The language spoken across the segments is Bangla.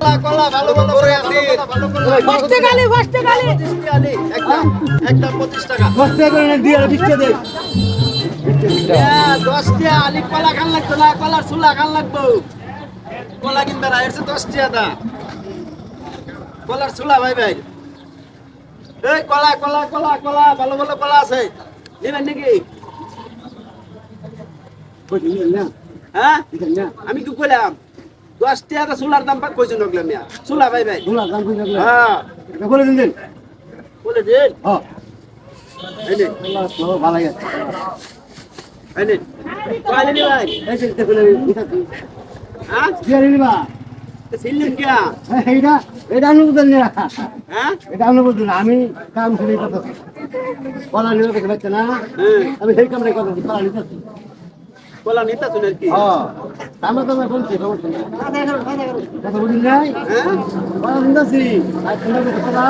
কলা ভালো ভালো কলা খান লাগতো না কলার চুলা খান লাগবো কলা কিনবে না এসে দশ টাকা দা কলার চুলা ভাই ভাই। এই কলা কলা কলা কলা ভালো ভালো কলা আছে। নেবেন নাকি? হ্যাঁ? আমি কি কইলাম? দশ টাকা চুলার দাম কইছো নগলাম মিয়া? চুলা ভাই ভাই। তোলা দাম কই লাগলে হ্যাঁ। বলে দিন দিন। বলে দিন। হ্যাঁ এই নে ভালো আছে এই নে কয়লে নি ভাই? এই যে বিতাছি হ্যাঁ? দিয়ে নিবা সিলেন কিয়া? এইটা এটা অনুমোদন না হ্যাঁ? এটা অনুমোদন না আমি কাম শুনে কথা। বলা নিয়ে দেখে পাচ্ছে না? হ্যাঁ। আমি সেই কামটাই কথা বলা নিতা কি হ্যাঁ আমরা তো বলছি সমস্যা নেই কথা বুঝুন নাই? বলা নিতেছি আর তোমরা তো কথা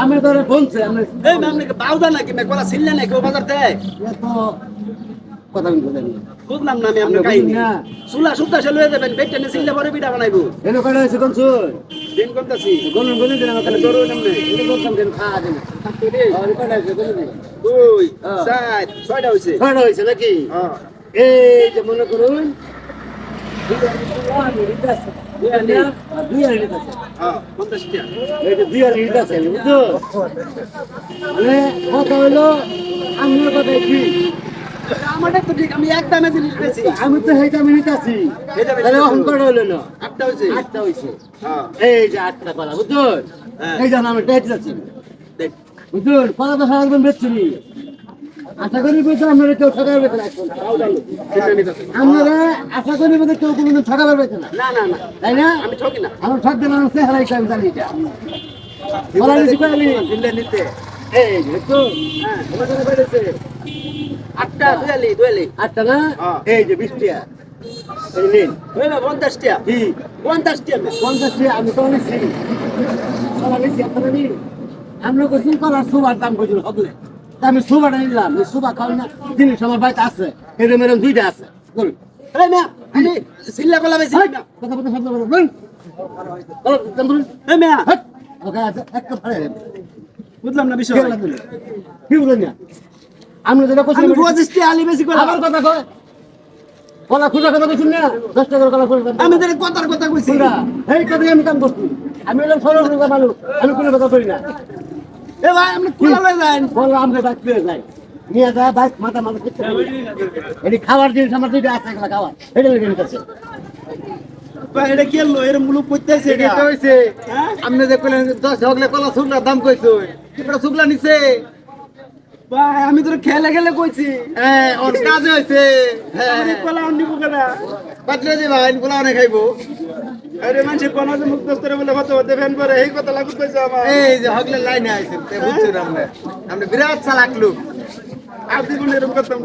আমি তোরে বলছে আমি এই ম্যাম নাকি বাউদা নাকি? মে কলা সিললে নাকি? ও বাজার থেকে এত কথা আমি বুঝলাম না আমি আপনার কাহিনী। বুঝি না। চুলা সুদ্ধা সে লয়ে দেবেন বেটটা নিয়ে সিললে পরে পিঠা বানাইবো। এনে কয়টা হয়েছে কোন সুর? দিন করতেছি কোন বলে দিলাম তাহলে ওখানে জরুরি এটা বলতাম কেন খাওয়া দেন আর কয়টা হয়েছে? বলে দুই হ্যাঁ। ছয়টা হয়েছে। কয়টা হয়েছে নাকি? হ্যাঁ। এই যে মনে করুন মানে কথা হইল আমার কথা কি আমারটা তো ঠিক আমি এক দামে জিনিস পেয়েছি আমি তো সেইটা আমি নিতেছি তাহলে। অহন না আটটা হয়েছে আটটা হয়েছে হ্যাঁ এই যে আটটা কলা বুঝছ হ্যাঁ। এই জানো আমি টেট যাচ্ছি দেখ বুঝুন কলা তো সারাদিন বেচছি আশা করি বুঝছ আপনারা কেউ ঠকাবে বেছে না। সেটা নিতেছি আপনারা আশা করি বোধহয় কেউ কোনোদিন ঠকাবে বেছে না। না তাই না? আমি ঠকি না। আমার ঠক দেন আমার চেহারা হিসাবে আমি জানি এটা। বলা নিছি কয়লি দিল্লে নিতে এই যে তো হ্যাঁ আমার কাছে বেড়েছে আটটা দুয়ালি দুয়ালি আটটা না। এই যে বিশ টাকা এই নিন। হইবে পঞ্চাশ কি? পঞ্চাশ টাকা ম্যাম। পঞ্চাশ টাকা আমি তো নিছি কলা নিছি আপনারা নিন। আমরা কইছি কলার সুবার দাম কইছিল হবলে তা আমি সুবাটা নিলাম এই সুবা খাওয়া না। জিনিস আমার বাড়িতে আছে এরম এরম দুইটা আছে। বলুন আমি সিল্লা কলা বেশি কথা বলতে শব্দ বলুন ফাড়ে বুঝলাম না বিষয়। কি বলেন না আমরা যেটা করছি আমি পঁচিশ টাকা আলি বেশি কলা আবার কথা কয়। কলা খুঁড়া কথা কইছেন না দশ টাকার কলা খুঁড়া আমি তোর কথার কথা কইছি। এই কথা আমি কাম করছি। আমি হলাম সরল মানুষ। আমি কোনো কথা করি না। এ ভাই আপনি কলা যান বলল আমরা বাইক পেয়ে যাই। নিয়ে যায় বাইক মাথা মাথা কিচ্ছু করি এটি খাবার জিনিস আমার দুইটা আছে এগুলা খাবার। এটা লেগে নিতেছে এটা কি হলো এরমগুলো করতেছে এটা? এটা হইছে হ্যাঁ? আপনি যে কইলেন দশ হগলে কলা শুকলার দাম কইছো এটা শুকলা নিছে। ভাই আমি তোর খেলে খেলে কইছি। হ্যাঁ ওর কাজ হইছে। হ্যাঁ। কলা আনব কেনা বাতলে যে ভাই পোলা অনেক খাইবো। আরে মানুষ যে মুখ দস্তরে বলে কত হতে ফ্যান করে এই কথা লাগু কইছে আমার। এই যে হগলে লাইনে আইছে তে বুঝছেন আমরা? আমরা বিরাট চালাক লোক। আর জীবন এরকম করতাম